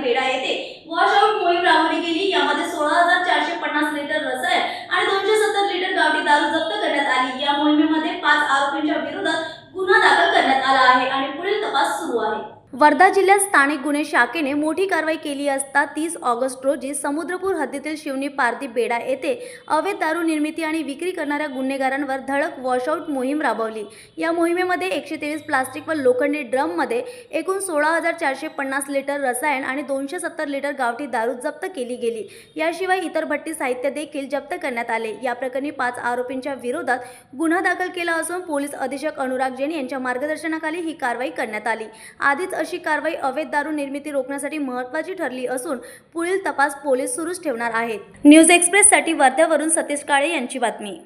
पारधी बेडा येथे wash out मोहीम राबवली गेली. यामध्ये सोळा हजार चारशे पन्नास लिटर रसायन आणि दोनशे सत्तर लिटर गावठी दारू जप्त करण्यात आली. या मोहिमेमध्ये पाच आरोपींच्या विरोधात गुन्हा दाखल करण्यात आला आहे आणि पुढील तपास सुरू आहे. वर्धा जिल्ह्यात स्थानिक गुन्हे शाखेने मोठी कारवाई केली असता तीस ऑगस्ट रोजी समुद्रपूर हद्दीतील शिवनी पारदी बेडा येथे अवैध दारू निर्मिती आणि विक्री करणाऱ्या गुन्हेगारांवर धडक वॉशआउट मोहीम राबवली. या मोहिमेमध्ये एकशे तेवीस प्लास्टिक व लोखंडी ड्रममध्ये एकूण सोळा हजार चारशे पन्नास लिटर रसायन आणि दोनशे सत्तर लिटर गावठी दारू जप्त केली गेली. याशिवाय इतर भट्टी साहित्य देखील जप्त करण्यात आले. या प्रकरणी पाच आरोपींच्या विरोधात गुन्हा दाखल केला असून पोलीस अधीक्षक अनुराग जैन यांच्या मार्गदर्शनाखाली ही कारवाई करण्यात आली. आधीच अशी कारवाई अवैध दारू निर्मिती रोखण्यासाठी महत्त्वाची ठरली असून पुढील तपास पोलीस सुरूच ठेवणार आहेत. न्यूज एक्सप्रेससाठी वर्ध्यावरून सतीश काळे यांची बातमी.